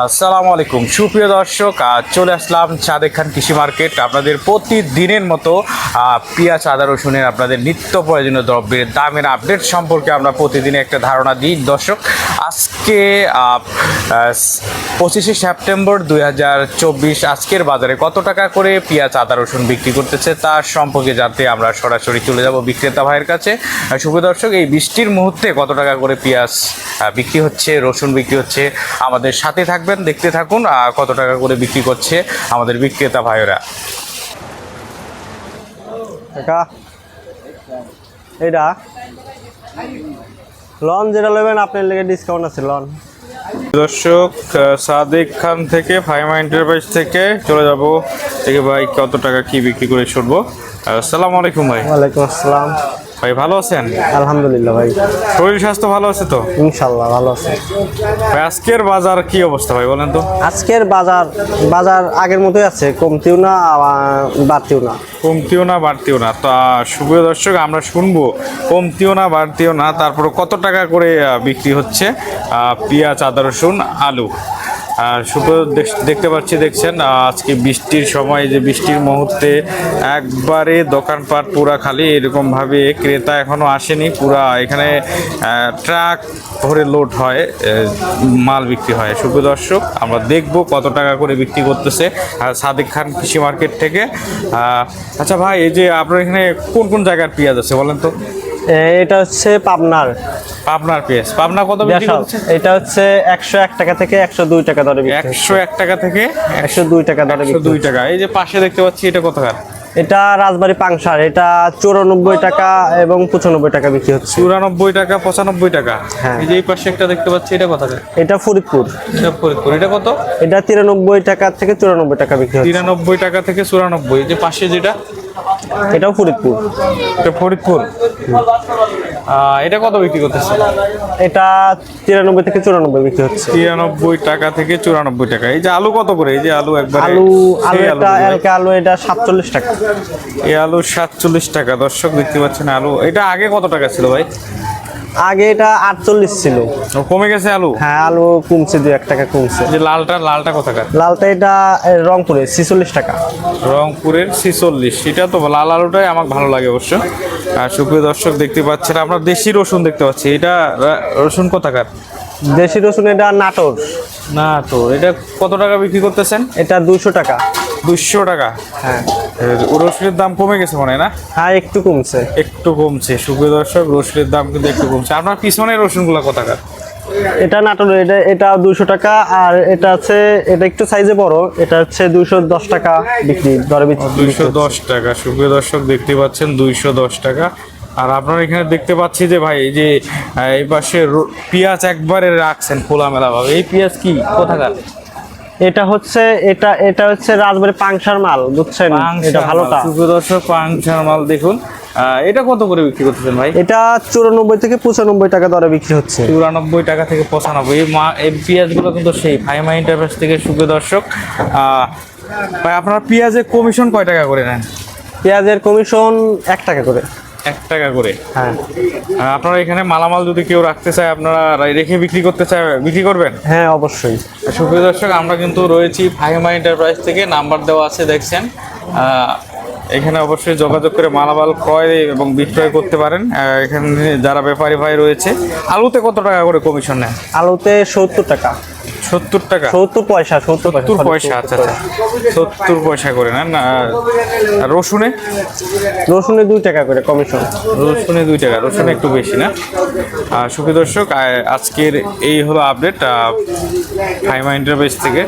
আসসালামু আলাইকুম। সুপ্রিয় দর্শক চলে আসলাম চাঁদে খান কৃষি মার্কেট। আপনাদের প্রতিদিনের মতো পেঁয়াজ, আদা, রসুনের আপনাদের নিত্য প্রয়োজনীয় দ্রব্যের দামের আপডেট সম্পর্কে আমরা প্রতিদিন একটা ধারণা দিই। দর্শক আজকে পঁচিশে সেপ্টেম্বর দুই হাজার চব্বিশ আজকের বাজারে কত টাকা করে পেঁয়াজ, আদা, রসুন বিক্রি করতেছে তার সম্পর্কে জানতে আমরা সরাসরি চলে যাব বিক্রেতা ভাইয়ের কাছে। সুপ্রিয় দর্শক, এই বৃষ্টির মুহূর্তে কত টাকা করে পেঁয়াজ বিক্রি হচ্ছে, রসুন বিক্রি হচ্ছে আমাদের সাথে থাকবেন, দেখতে থাকুন কত টাকা করে বিক্রি করছে আমাদের বিক্রেতা ভাইয়েরা। এটা লন যেটা নেবেন আপনার লেগে ডিসকাউন্ট আছে লন। দর্শক সাদিক খান থেকে ফাইমা এন্টারপ্রাইজ থেকে চলে যাব। দেখে ভাই কত টাকা কি বিক্রি করে ছুটবো আসসালামু আলাইকুম ভাই। ওয়ালাইকুম আসসালাম। ভাই ভালো আছেন? আলহামদুলিল্লাহ ভাই। শরীর স্বাস্থ্য ভালো আছে তো? ইনশাল্লাহ ভালো আছে। ভাই আজকের বাজার কি অবস্থা ভাই বলেন তো? আজকের বাজার বাজার আগের মতোই আছে কমতিও না বাড়তিও না। কমতিও না বাড়তিও না। তা সুপ্রিয় দর্শক আমরা শুনব কমতিও না বাড়তিও না তারপর কত টাকা করে বিক্রি হচ্ছে? পেঁয়াজ আদা রসুন আলু। আর দেখ- দেখতে পাচ্ছি, দেখছেন, আজকে বৃষ্টির সময়, যে বৃষ্টির মুহূর্তে একবারে দোকানপাট পুরা খালি, এরকমভাবে ক্রেতা এখনও আসেনি, পুরা এখানে ট্রাক ভরে লোড হয় মাল বিক্রি হয়। সুপ্রিয় দর্শক, আমরা দেখব কত টাকা করে বিক্রি করতেছে সাদিক খান কৃষি মার্কেট থেকে। আচ্ছা ভাই, এই যে আপনার এখানে কোন কোন জায়গার পেঁয়াজ আছে, বলেন তো? এটা হচ্ছে পাবনার। পাবনার পেঁয়াজ পাবনা কত বিক্রি করছে? এটা হচ্ছে একশো এক টাকা থেকে একশো দুই টাকা দরে বিক্রি হচ্ছে। একশো এক টাকা থেকে একশো দুই টাকা দরে বিক্রি দুই টাকা। এই যে পাশে দেখতে পাচ্ছি এটা কতকার এটা রাজবাড়ি পাংশার। এটা চুরানব্বই টাকা এবং পঁচানব্বই টাকা বিক্রি হচ্ছে। চুরানব্বই টাকা পঁচানব্বই টাকা। হ্যাঁ। এই যে এই পাশে একটা দেখতে পাচ্ছি এটা কতকার এটা ফরিদপুর। এটা ফরিদপুর। এটা কত? এটা তিরানব্বই টাকা থেকে চুরানব্বই টাকা বিক্রি হচ্ছে। তিরানব্বই টাকা থেকে চুরানব্বই। এই যে পাশে যেটা এটাও ফরিদপুর। এটা ফরিদপুর? এটা কত বিক্রি করতেছে? এটা তিরানব্বই থেকে চুরানব্বই বিক্রি হচ্ছে। তিরানব্বই টাকা থেকে চুরানব্বই টাকা। এই যে আলু কত করে? এই যে আলু একবার আলু আলু আলু এটা সাতচল্লিশ টাকা। এই আলু সাতচল্লিশ টাকা। দর্শক দেখতে পাচ্ছেন আলু। এটা আগে কত টাকা ছিল ভাই? আগে এটা আটচল্লিশ ছিল। কমে গেছে আলু? হ্যাঁ আলু কমছে দু এক টাকা কমছে। যে লালটা লালটা কোথাকার? লালটা এটা এ, রংপুরে ছিচল্লিশ টাকা। রংপুরের ছিচল্লিশ। এটা তো লাল আলুটাই আমার ভালো লাগে অবশ্য। আর সুপ্রিয় দর্শক দেখতে পাচ্ছেন আমরা দেশি রসুন দেখতে পাচ্ছি। এটা রসুন কোথাকার? দেশি রসুন এটা নাটোর। না তো এটা কত টাকা বিক্রি করতেছেন? এটা দুশো টাকা। দুশো টাকা। হ্যাঁ। রসুনের দাম কমে গেছে মনে হয় না? হ্যাঁ একটু কমছে। একটু কমছে। সুপ্রিয় দর্শক রসুনের দাম কিন্তু একটু কমছে। আপনার পিছনের রসুনগুলো কোথাকার? এটা নাটোর এটা এটা দুশো টাকা আর এটা আছে এটা একটু সাইজে বড় এটা হচ্ছে দুশো দশ টাকা বিক্রি দরে দুইশো দশ টাকা। সুপ্রিয় দর্শক দেখতে পাচ্ছেন দুইশো দশ টাকা। আর আপনারা এখানে দেখতে পাচ্ছি যে ভাই যে এই পাশে পেঁয়াজ একবারে রাখছেন খোলামেলা ভাবে এই পেঁয়াজ কি? কোথাকার? এটা হচ্ছে এটা এটা হচ্ছে রাজবাড়ি পাংশার মাল বুঝছেন? এটা ভালোটা সুপ্রিয় দর্শক পাংশার মাল দেখুন। এটা কত করে বিক্রি করতেছেন ভাই? এটা চুরানব্বই থেকে পঁচানব্বই টাকা দরে বিক্রি হচ্ছে। চুরানব্বই টাকা থেকে পঁচানব্বই। এই পেঁয়াজগুলো কিন্তু সেই ফাইমা ইন্টারপ্রাইজ থেকে সুপ্রিয় দর্শক আহ, ভাই আপনার পেঁয়াজের কমিশন কয় টাকা করে নেন? পেঁয়াজের কমিশন এক টাকা করে। এক টাকা করে। হ্যাঁ। আপনারা এখানে মালামাল যদি কেউ রাখতে চায় আপনারা রেখে বিক্রি করতে চায় বিক্রি করবেন? হ্যাঁ অবশ্যই। সুপ্রিয় দর্শক আমরা কিন্তু রয়েছি ফাহিমা এন্টারপ্রাইজ থেকে নাম্বার দেওয়া আছে দেখছেন। এখানে অবশ্যই যোগাযোগ করে মালামাল ক্রয় এবং বিক্রয় করতে পারেন। এখানে যারা ব্যাপারী ভাই রয়েছে আলুতে কত টাকা করে কমিশন নেয়? আলুতে সত্তর টাকা। সত্তর টাকা? সত্তর পয়সা সত্তর পয়সা আচ্ছা আচ্ছা। সত্তর পয়সা করে আর আর রসুনে? রসুনে দুই টাকা করে কমিশন রসুনে দুই টাকা রসুনে একটু বেশি না? আর সুখী দর্শক আজকের এই হলো আপডেট হাই মাইন্ডের এন্টারপ্রাইজ থেকে।